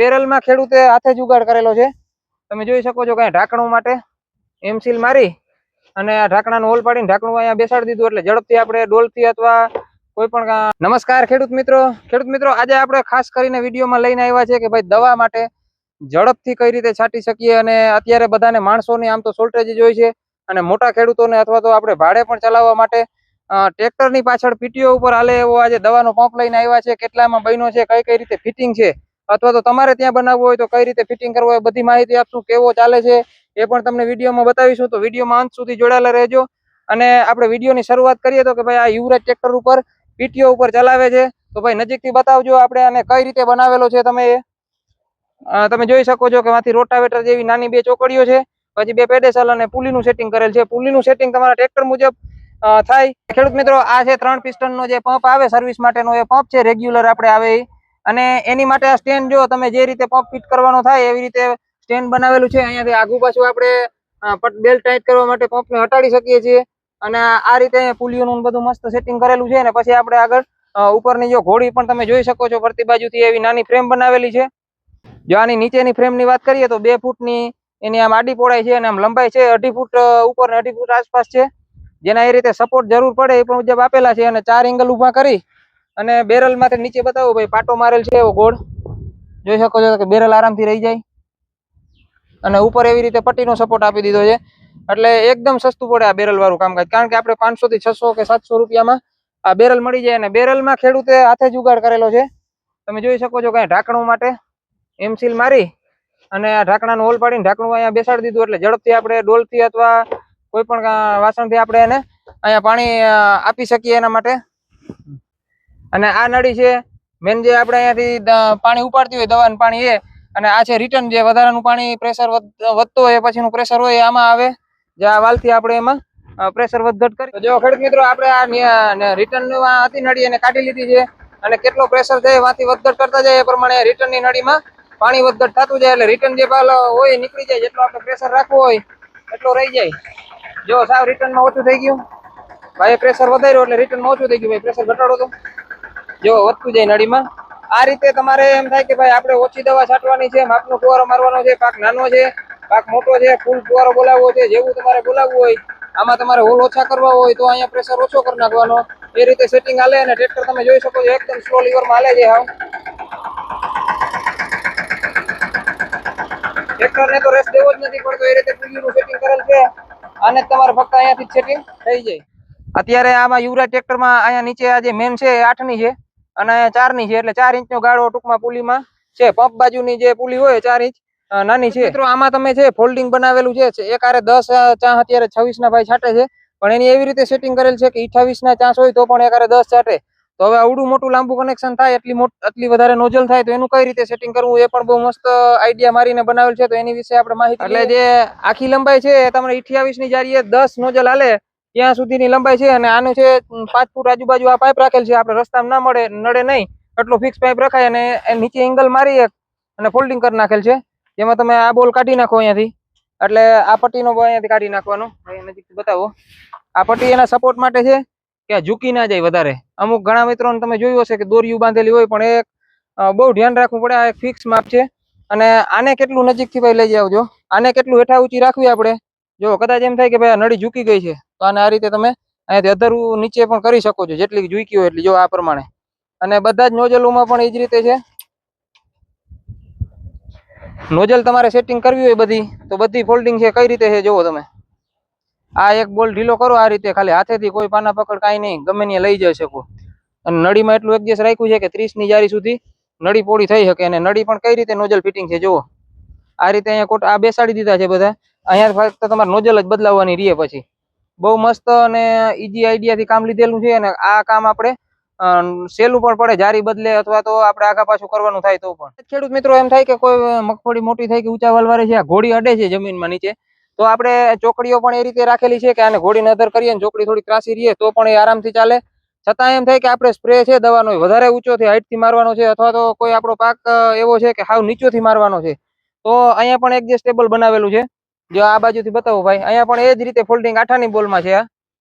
બેરલમાં ખેડૂતે હાથે જુગાડ કરેલો છે. તમે જોઈ શકો છો કઈ ઢાંકણું માટે એમ સીલ મારી અને આ ઢાંકણાનો હોલ પાડીને ઢાંકણું અહીંયા બેસાડી દીધું એટલે ઝડપથી આપણે ડોલથી અથવા કોઈ પણ નમસ્કાર ખેડૂત મિત્રો. ખેડૂત મિત્રો, આજે આપણે ખાસ કરીને વિડીયોમાં લઈને આવ્યા છે કે ભાઈ દવા માટે ઝડપથી કઈ રીતે છાંટી શકીએ અને અત્યારે બધાને માણસોની આમ તો શોર્ટેજ જ હોય છે અને મોટા ખેડૂતોને અથવા તો આપણે ભાડે પણ ચલાવવા માટે ટ્રેક્ટરની પાછળ પીટીઓ ઉપર હાલે એવો આજે દવાનો પંપ લઈને આવ્યા છે. કેટલામાં બન્યો છે કઈ કઈ રીતે ફિટિંગ છે અથવા તો તમારે ત્યાં બનાવવું હોય તો કઈ રીતે ફિટિંગ કરવું હોય બધી માહિતી આપશું, કેવો ચાલે છે એ પણ તમને વિડીયોમાં બતાવીશું. તો વિડીયોમાં અંત સુધી જોડાયેલા રહેજો. અને આપણે વિડીયોની શરૂઆત કરીએ તો કે ભાઈ આ યુવરાજ ટ્રેક્ટર ઉપર, પીટીઓ ઉપર ચલાવે છે. તો ભાઈ નજીકથી બતાવજો આપણે આને કઈ રીતે બનાવેલો છે તમે એ. તમે જોઈ શકો છો કે માંથી રોટાવેટર જેવી નાની બે ચોકડીઓ છે. પછી બે પેડેસલ અને પુલીનું સેટિંગ કરેલ છે. પુલીનું સેટિંગ તમારા ટ્રેક્ટર મુજબ થાય. ખેડૂત મિત્રો, આ છે ત્રણ પિસ્ટનનો જે પંપ આવે સર્વિસ માટેનો એ પંપ છે. રેગ્યુલર આપણે આવે ઈ. અને એની માટે આ સ્ટેન્ડ જો તમે જે રીતે પંપ ફિટ કરવાનો થાય એવી રીતે સ્ટેન્ડ બનાવેલું છે. અહીંયાથી આગુ પાછું આપણે બેલ્ટ ટાઈટ કરવા માટે પંપને હટાડી શકીએ છીએ. અને આ રીતે પુલિયોનું બધું મસ્ત સેટિંગ કરેલું છે અને પછી આપણે આગળ ઉપરની જો ઘોડી પણ તમે જોઈ શકો છો ફરતી બાજુથી એવી નાની ફ્રેમ બનાવેલી છે. જો આની નીચેની ફ્રેમની વાત કરીએ તો બે ફૂટની એની આમ આડી પહોળાઈ છે અને આમ લંબાઈ છે. અઢી ફૂટ ઉપર ને અઢી ફૂટ આસપાસ છે. જેના એ રીતે સપોર્ટ જરૂર પડે એ પણ મુજબ આપેલા છે અને ચાર એંગલ ઊભા કરી અને બેરલ માટે નીચે બતાવો ભાઈ, પાટો મારેલ છે એવો ગોળ. જોઈ શકો છો કે બેરલ આરામથી રહી જાય. અને ઉપર એવી રીતે પટ્ટીનો સપોર્ટ આપી દીધો છે. એટલે એકદમ સસ્તું પડે આ બેરલ વાળું કામકાજ. કારણ કે આપણે પાંચસો થી છસો કે સાતસો રૂપિયામાં આ બેરલ મળી જાય અને બેરલમાં ખેડૂતે હાથે જુગાડ કરેલો છે. તમે જોઈ શકો છો કે ઢાંકણું માટે એમસીલ મારી અને આ ઢાંકણાનું હોલ પાડીને ઢાંકણું અહીંયા બેસાડી દીધું. એટલે ઝડપથી આપણે ડોલથી અથવા કોઈ પણ વાસણથી આપણે એને અહીંયા પાણી આપી શકીએ એના માટે. અને આ નળી છે, મેન જે આપણે અહીંયાથી પાણી ઉપાડતી હોય, દવાનું પાણી એ, અને આ છે રિટર્ન જે વધારાનું પાણી પ્રેશર વધતો હોય પછીનું પ્રેશર હોય આમાં આવે. જે આ વાલથી આપણે એમાં પ્રેશર વધઘટ કરી. જો ખેડૂત મિત્રો, આપણે આ રિટર્ન હતી નળી એને કાઢી લીધી છે, અને કેટલો પ્રેશર છે વાથી વધઘટ કરતા જાય એ પ્રમાણે રિટર્નની નળીમાં પાણી વધઘટ થતું જાય, એટલે રિટર્ન જે પાલ હોય નીકળી જાય, જેટલો આપણે પ્રેશર રાખવું હોય, એટલો રહી જાય. જો સાવ રિટર્નમાં ઓછું થઈ ગયું. ભાઈ પ્રેશર વધાર્યો એટલે રિટર્નમાં ઓછું થઈ ગયું. ભાઈ પ્રેશર ઘટાડો તો. જો વધતું જાય નળીમાં, આ રીતે તમારે એમ થાય કે ભાઈ આપણે ઓછી દવા છાંટવાની છે, માપનો ફુવારો મારવાનો છે, પાક નાનો છે, પાક મોટો છે, ફૂલ ફુવારો બોલાવવો છે, જેવું તમારે બોલાવવું હોય, આમાં તમારે હોલ ઓછા કરવા હોય, તો અહીંયા પ્રેશર ઓછો કરી નાખવાનો. એ રીતે સેટિંગ હાલે અને ટ્રેક્ટર તમે જોઈ શકો છો, એકદમ સ્લો લીવરમાં હાલે છે હાવ ટ્રેક્ટરને તો રેસ દેવો જ નથી પડતો, એ રીતે પુલીનું સેટિંગ કરેલ છે. આને તમારે ફક્ત અહીંયાથી સેટિંગ થઈ જાય. અત્યારે આમાં યુવરાજ ટ્રેક્ટરમાં અહીંયા નીચે આ જે મેન છે, એ આઠની છે. અને અહીંયા ચારની છે એટલે ચાર ઇંચનો ગાળો ટૂંકમાં પુલીમાં છે. પંપ બાજુની જે પુલી હોય ચાર ઇંચ નાની છે. મિત્રો આમાં તમે છે ફોલ્ડિંગ બનાવેલું છે એક આરે દસ ચા અત્યારે છવ્વીસ ના ભાઈ છાંટે છે. પણ એની એવી રીતે સેટિંગ કરેલ છે કે અઠાવીસ ના ચાન્સ હોય તો પણ એક આરે દસ છાંટે. તો હવે આવડું મોટું લાંબુ કનેક્શન થાય એટલી મોટ આટલી વધારે નોઝલ થાય તો એનું કઈ રીતે સેટિંગ કરવું એ પણ બહુ મસ્ત આઈડિયા મારીને બનાવેલ છે. તો એની વિશે આપણે માહિતી એટલે જે આખી લંબાઈ છે એ તમને અઠ્યાવીસની જારીએ દસ નોઝલ હાલે ત્યાં સુધીની લંબાઈ છે અને આનું છે પાંચ ફૂટ આજુબાજુ આ પાઇપ રાખેલ છે. આપણે રસ્તામાં ના મળે નડે નહીં. એટલો ફિક્સ પાઇપ રખાય અને નીચે એંગલ મારી એક અને ફોલ્ડિંગ કરી નાખેલ છે. જેમાં તમે આ બોલ કાઢી નાખો અહીંયાથી. એટલે આ પટ્ટીનો બોલ અહીંયાથી કાઢી નાખવાનો. અહીં નજીકથી બતાવો. આ પટ્ટી એના સપોર્ટ માટે છે કે ઝૂકી ના જાય વધારે. અમુક ઘણા મિત્રોને તમે જોયું હશે કે દોરીયું બાંધેલી હોય પણ એ અ, બહુ ધ્યાન રાખવું પડે. આ એક ફિક્સ માપ છે. અને આને કેટલું નજીકથી ભાઈ લઈ જાવજો આને કેટલું હેઠા ઊંચી રાખવી આપણે? જો કદાચ એમ થાય કે ભાઈ આ નળી ઝૂકી ગઈ છે. તો આને આ રીતે તમે અહીંયાથી અધરું નીચે પણ કરી શકો છો, જેટલી ઝૂકી હોય એટલી, જો આ પ્રમાણે. અને બધા જ નોઝલોમાં પણ એ જ રીતે છે. નોઝલ તમારે સેટિંગ કરવી હોય બધી, તો બધી ફોલ્ડિંગ છે, કઈ રીતે છે જોવો તમે. આ એક બોલ ઢીલો કરો, આ રીતે ખાલી હાથેથી કોઈ પાના પકડ કાંઈ નહીં, ગમે ત્યાં લઈ જઈ શકો. અને નળીમાં એટલું એડજસ્ટ રાખ્યું છે કે ત્રીસની જારી સુધી નળી પોળી થઈ શકે અને નળી પણ કઈ રીતે નોઝલ ફિટિંગ છે જુઓ આ રીતે અહીંયા કોટ આ બેસાડી દીધા છે બધા. અહીંયા ફક્ત તમારે નોઝલ જ બદલાવવાની રહે પછી. બહુ મસ્ત અને ઈજી આઈડિયાથી કામ લીધેલું છે અને આ કામ આપણે સહેલું પણ પડે જારી બદલે અથવા તો આપણે આગા પાછું કરવાનું થાય તો પણ. ખેડૂત મિત્રો, એમ થાય કે કોઈ મગફળી મોટી થાય કે ઊંચા વાળે છે, આ ઘોડી અડે છે જમીનમાં નીચે, તો આપણે ચોકડીઓ પણ એ રીતે રાખેલી છે કે આને ઘોડીને અદર કરીએ ને ચોકડી થોડી ત્રાસી રહીએ તો પણ એ આરામથી ચાલે. છતાં એમ થાય કે આપણે સ્પ્રે છે દવાનો વધારે ઊંચોથી હાઈટથી મારવાનો છે અથવા તો કોઈ આપણો પાક એવો છે કે હાવ નીચોથી મારવાનો છે, તો અહીંયા પણ એડજસ્ટેબલ બનાવેલું છે જો આ બાજુથી બતાવો ભાઈ, અહીંયા પણ એ જ રીતે ફોલ્ડિંગ આઠાની બોલમાં છે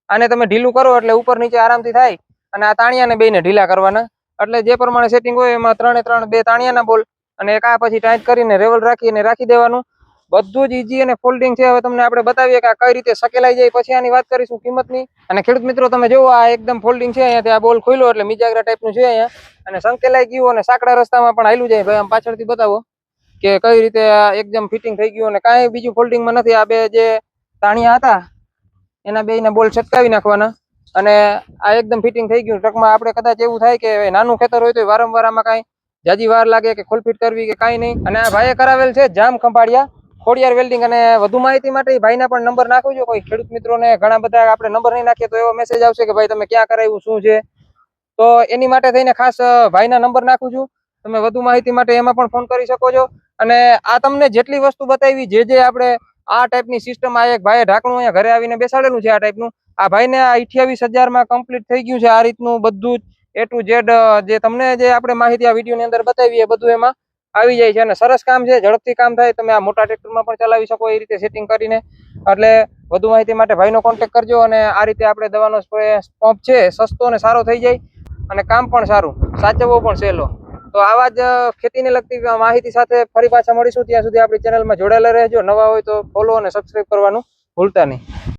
આને તમે ઢીલું કરો એટલે ઉપર નીચે આરામથી થાય. અને આ તાણિયાને બેને ઢીલા કરવાના. એટલે જે પ્રમાણે સેટિંગ હોય એમાં ત્રણે ત્રણ બે તાણિયાના બોલ. અને એક આ પછી ટાઈટ કરીને રેવલ રાખીને રાખી દેવાનું. બધું જ ઇઝી અને ફોલ્ડિંગ છે. હવે તમને આપણે બતાવીએ કે આ કઈ રીતે સકેલાઈ જાય. પછી આની વાત કરીશું કિંમતની. અને ખેડૂત મિત્રો, તમે જુઓ, આ એકદમ ફોલ્ડિંગ છે. અહીંયાથી આ બોલ ખોલ્યો એટલે મિજાગરા ટાઈપનું છે અહીંયા. અને સંકેલાઈ ગયું અને સાંકડા રસ્તામાં પણ હાલ્યું જાય. ભાઈ, આમ પાછળથી બતાવો. કે કઈ રીતે એકદમ ફિટિંગ થઈ ગયું અને કાંઈ બીજું ફોલ્ડિંગમાં નથી. આ બે જે તાણિયા હતા, એના બેયના બોલ છટકાવી નાખવાના. અને આ એકદમ ફિટિંગ થઈ ગયું. ટ્રકમાં આપણે કદાચ એવું થાય કે નાનું ખેતર હોય તો વારંવાર આમાં કાંઈ જાજી વાર લાગે કે ખોલફીટ કરવી કે કાંઈ નહીં. અને આ ભાઈએ કરાવેલ છે જામ ખંભાળિયા, ખોડિયાર વેલ્ડિંગ અને વધુ માહિતી માટે ભાઈના પણ નંબર નાખો જો કોઈ. ખેડૂત મિત્રોને ઘણા બધા આપણે નંબર નહીં નાખીએ તો એવો મેસેજ આવશે કે ભાઈ તમે ક્યાં કરાવ્યું, શું છે? તો એની માટે થઈને ખાસ ભાઈના નંબર નાખું છું. તમે વધુ માહિતી માટે એમાં પણ ફોન કરી શકો છો. અને આ તમને જેટલી વસ્તુ બતાવી, જે જે આપણે આ ટાઈપની સિસ્ટમ આ એક ભાઈએ ઢાંકણું અહીંયા ઘરે આવીને બેસાડેલું છે આ ટાઈપનું આ ભાઈને આ અઠ્યાવીસ હજારમાં કમ્પ્લીટ થઈ ગયું છે આ રીતનું બધું જ એ ટુ ઝેડ જે તમને જે આપણે માહિતી આ વિડીયોની અંદર બતાવી એ બધું એમાં આવી જાય છે. અને સરસ કામ છે, ઝડપથી કામ થાય, તમે આ મોટા ટ્રેક્ટરમાં પણ ચલાવી શકો એ રીતે સેટિંગ કરીને. એટલે વધુ માહિતી માટે ભાઈનો કોન્ટેક્ટ કરજો અને આ રીતે આપણે દવાનો સ્પ્રે, પંપ છે, સસ્તો અને સારો થઈ જાય. અને કામ પણ સારું. સાચવવો પણ સહેલો. તો આવા જ ખેતીને લગતી માહિતી સાથે ફરી પાછા મળીશું. ત્યાં સુધી આપણી ચેનલમાં જોડાયેલા રહેજો. નવા હોય તો ફોલો અને સબસ્ક્રાઇબ કરવાનું ભૂલતા નહીં.